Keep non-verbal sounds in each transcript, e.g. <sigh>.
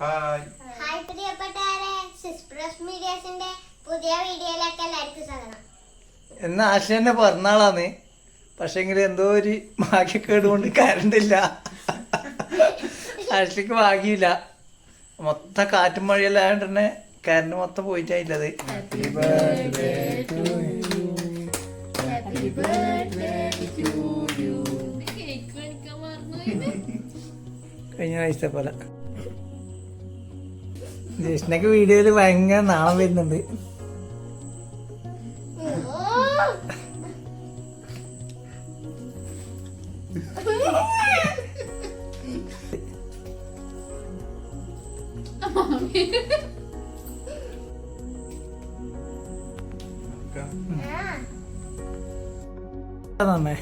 Hi hi പ്രിയപ്പെട്ടവരെ. സിസ്പ്രസ് മീഡിയസിന്റെ പുതിയ വീഡിയോയിലേക്ക് എല്ലാവർക്കും സ്വാഗതം. എന്ന് ആശയന്റെ പിറന്നാളാന്ന്. പക്ഷെങ്കിൽ എന്തോ ഒരു ഭാഗ്യക്കേട് കൊണ്ട് കറണ്ട് ഇല്ല. ആശയ്ക്ക് ഭാഗ്യമില്ല. മൊത്തം കാറ്റും മഴയെല്ലാം ആയതുകൊണ്ട് തന്നെ കറണ്ട് മൊത്തം പോയിട്ടായില്ലത്. കഴിഞ്ഞ ആഴ്ച പോലെ. ജിഷ്ണക്ക് വീഡിയോയിൽ ഭയങ്കര നാളം വരുന്നുണ്ട്. നന്നേ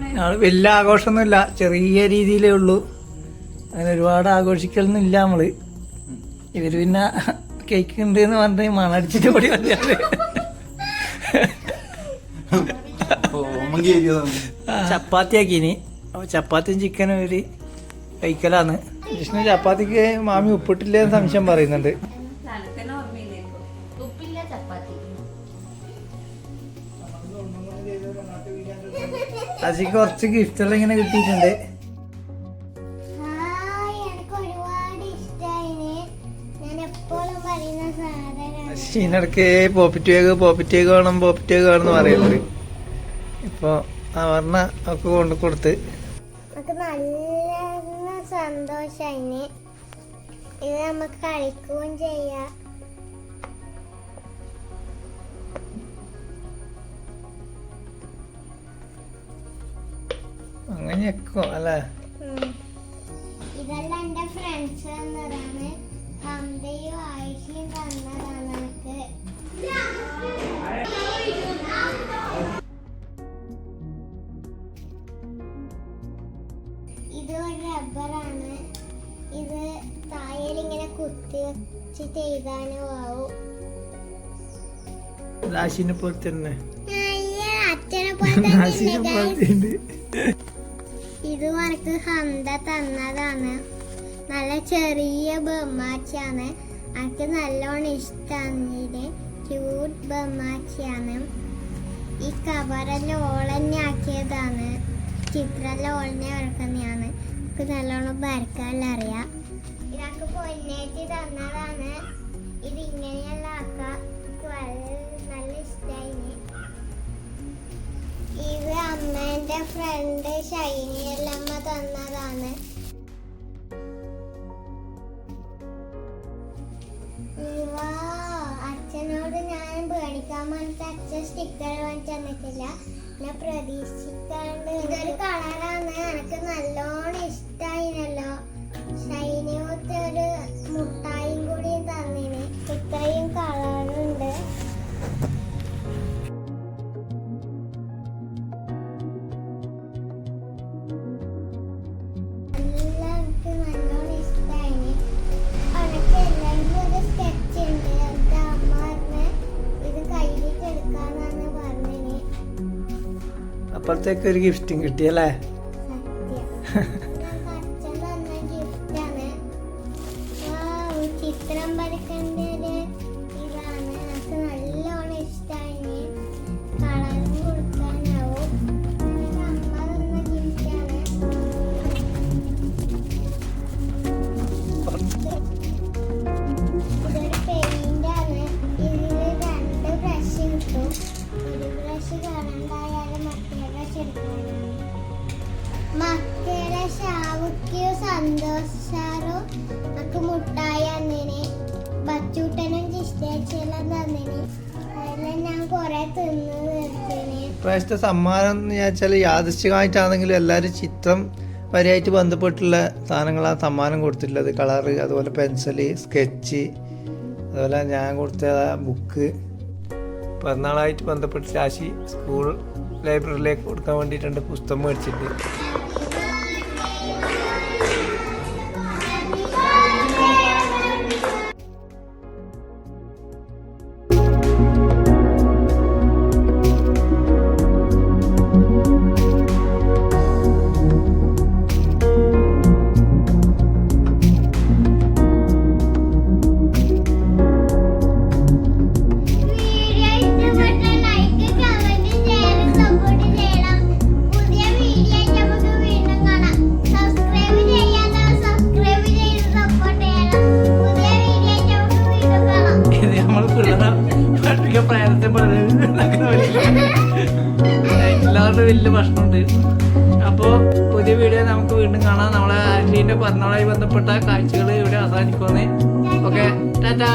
ഞങ്ങൾ വലിയ ആഘോഷമൊന്നുമില്ല. ചെറിയ രീതിയിലേ ഉള്ളൂ. അങ്ങനെ ഒരുപാട് ആഘോഷിക്കലൊന്നുമില്ല നമ്മൾ. ഇവർ പിന്നെ കേക്ക് ഉണ്ട് എന്ന് പറഞ്ഞ് മണടിച്ചിട്ട് ഓടി വന്നാൽ ചപ്പാത്തിയാക്കിനി. അപ്പൊ ചപ്പാത്തിയും ചിക്കനും ഒരു കഴിക്കലാന്ന്. കൃഷ്ണ ചപ്പാത്തിക്ക് മാമി ഉപ്പിട്ടില്ല എന്ന് സംശയം പറയുന്നുണ്ട്. അതിക്ക് കുറച്ച് ഗിഫ്റ്റുകൾ ഇങ്ങനെ കിട്ടിയിട്ടുണ്ട്. ഷീനടക്ക് pop it bag pop it bag വേണം പോപ്പിറ്റ് വേഗ് വേണം എന്ന് പറയുന്നത്. ഇപ്പൊ ആ പറഞ്ഞ ഒക്കെ കൊണ്ട് കൊടുത്ത്. നല്ല സന്തോഷായിന്. ഇത് നമുക്ക് കളിക്കുകയും ചെയ്യാം. അങ്ങനെയൊക്കെ അല്ലേ? ഉം. ഇതെല്ലാം എന്റെ ഫ്രണ്ട്സ് തന്നതാണ്. ഹംദയും ആയിഷയും തന്നതാണ് എനിക്ക്. ഇത് ഒരു റബ്ബറാണ് ഇത് തായയിൽ ഇങ്ങനെ കുത്തി വെച്ച് ചെയ്താനും ആവും. പോലെ തന്നെ. അച്ഛനെ പോലെ തന്നെ. ഇത് എനിക്ക് ഹന്ത തന്നതാണ്. നല്ല ചെറിയ ബൊമ്മാച്ചിയാണ്. എനിക്ക് നല്ലോണം ഇഷ്ടമാണ് ഇത് ക്യൂട്ട് ബൊമ്മാച്ചിയാണ്. ഈ കവറെല്ലാം ഓളന്നെ ആക്കിയതാണ്. ചിത്രമെല്ലാം ഓളന്നെ വരക്കുന്നതാണ്. എനിക്ക് നല്ലോണം വരക്കാനെല്ലാം അറിയാം. ഇതൊക്കെ പൊന്നേറ്റി തന്നതാണ്. ഇത് ഇങ്ങനെയെല്ലാം ആക്കാം. വളരെ അമ്മേന്റെ ഫ്രണ്ട് ഷൈനി അല്ലമ്മ തന്നതാണ്. അച്ഛനോട് ഞാൻ പേടിക്കാൻ വേണ്ടി അച്ഛൻ സ്റ്റിക്കർ വാങ്ങിച്ചു തന്നിട്ടില്ല. ഞാൻ പ്രതീക്ഷിക്കാണ്ട് ഇതൊരു കളറാണ്. എനിക്ക് നല്ലോണം ഇഷ്ടായിനല്ലോ. ഷൈനി ഒരു മുട്ടായും അപ്പോഴത്തേക്ക് ഒരു ഗിഫ്റ്റും കിട്ടിയല്ലേ <laughs> മക്കളെ ഷാവുക്കയോ സന്തോഷാറോ? നമുക്ക് മുട്ടായി തന്നിന്. ബച്ചൂട്ടനും ഞാൻ സമ്മാനം എന്ന് വെച്ചാൽ യാദൃശ്ചികമായിട്ടാണെങ്കിലും എല്ലാവരും ചിത്രം വരെയായിട്ട് ബന്ധപ്പെട്ടുള്ള സാധനങ്ങളാണ് സമ്മാനം കൊടുത്തിട്ടുള്ളത്. കളറ് അതുപോലെ പെൻസിൽ സ്കെച്ച് അതുപോലെ ഞാൻ കൊടുത്ത ബുക്ക്. പിറന്നാളായിട്ട് ബന്ധപ്പെട്ട് ശാശി സ്കൂൾ ലൈബ്രറിയിലേക്ക് കൊടുക്കാൻ വേണ്ടിയിട്ടുണ്ട്. പുസ്തകം മേടിച്ചിട്ട് വലിയ പ്രശ്നമുണ്ട്. അപ്പോൾ പുതിയ വീഡിയോ നമുക്ക് വീണ്ടും കാണാം. നമ്മളെ ആന്റീന്റെ പറഞ്ഞോളായി ബന്ധപ്പെട്ട കാഴ്ചകൾ ഇവിടെ അവസാനിക്കുമെന്ന്. Okay tata.